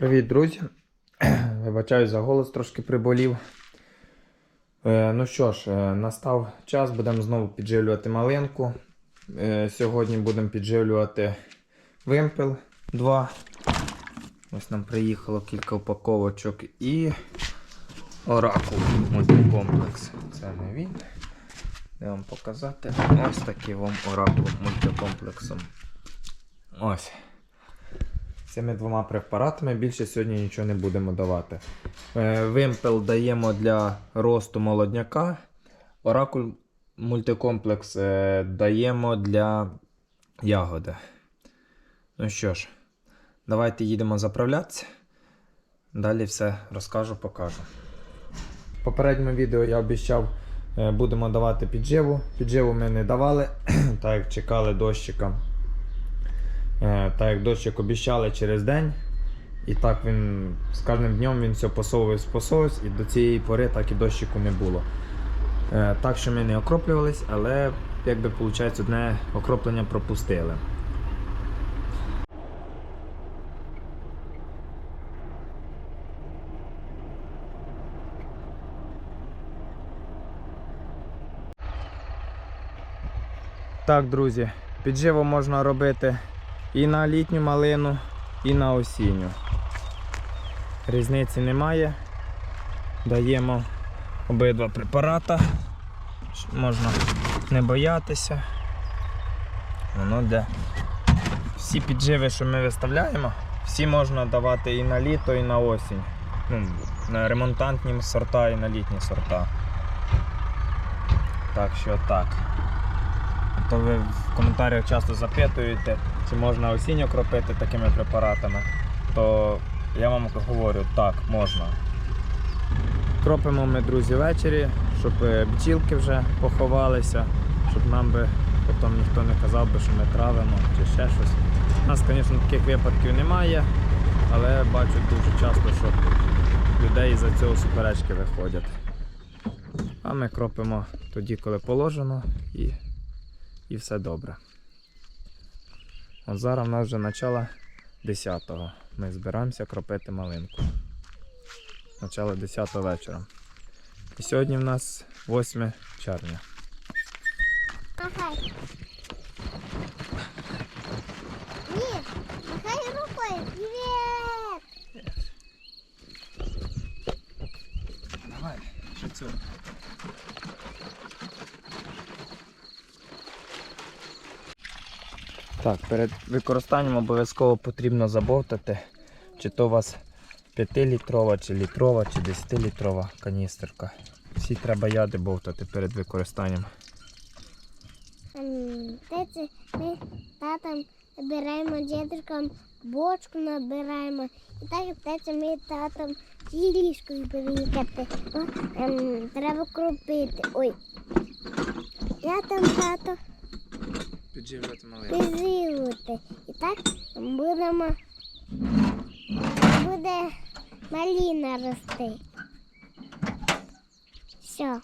Привіт, друзі. Вибачаюсь за голос, трошки приболів. Е, ну що ж, е, настав час, будемо знову підживлювати малинку. Е, сьогодні будемо підживлювати вимпел 2. Ось нам приїхало кілька упаковочок і оракул мультикомплекс. Це не він. Де вам показати? Ось такий вам оракул мультикомплексом. Ось. Цими двома препаратами більше сьогодні нічого не будемо давати. Е, Вимпел даємо для росту молодняка. Оракуль мультикомплекс е, даємо для ягоди. Ну що ж, давайте їдемо заправлятися. Далі все розкажу, покажу. В попередньому відео я обіцяв, е, будемо давати підживу. Підживу ми не давали, так як чекали дощика. Е, Так як дощик обіщали через день. І так він з кожним днем він все посовувався, посовувався, і до цієї пори так і дощику не було. Е, Так що ми не окроплювались, але якби виходить, одне окроплення пропустили. Так, друзі, підживу можна робити і на літню малину, і на осінню. Різниці немає. Даємо обидва препарата. Можна не боятися. Воно де. Всі підживи, що ми виставляємо, всі можна давати і на літо, і на осінь. Ну, на ремонтантні сорта і на літні сорта. Так що так. То ви в коментарях часто запитуєте, чи можна осінню кропити такими препаратами, то я вам говорю, так, можна. Кропимо ми, друзі, ввечері, щоб е, бджілки вже поховалися, щоб нам би потім ніхто не казав би, що ми травимо чи ще щось. У нас, звісно, таких випадків немає, але бачу дуже часто, що людей за цього суперечки виходять. А ми кропимо тоді, коли положено, і і все добре. От зараз в нас вже начало 10-го. Ми збираємося кропити малинку. Начало 10 го вечора. І сьогодні в нас 8 червня. Махай. Ні, махай рукою. Привіт. Давай, що це? Так, перед використанням обов'язково потрібно забовтати, чи то у вас 5-літрова, чи літрова, чи 10-літрова каністерка. Всі треба яди бовтати перед використанням. Ем, Те ми татом набираємо дідушком бочку набираємо. І так це ми татом ліжкою приїхати. О, ем, треба кропити. Ой. Я там тато Підживлювати малину. підживити. І так будемо буде маліна рости. Все.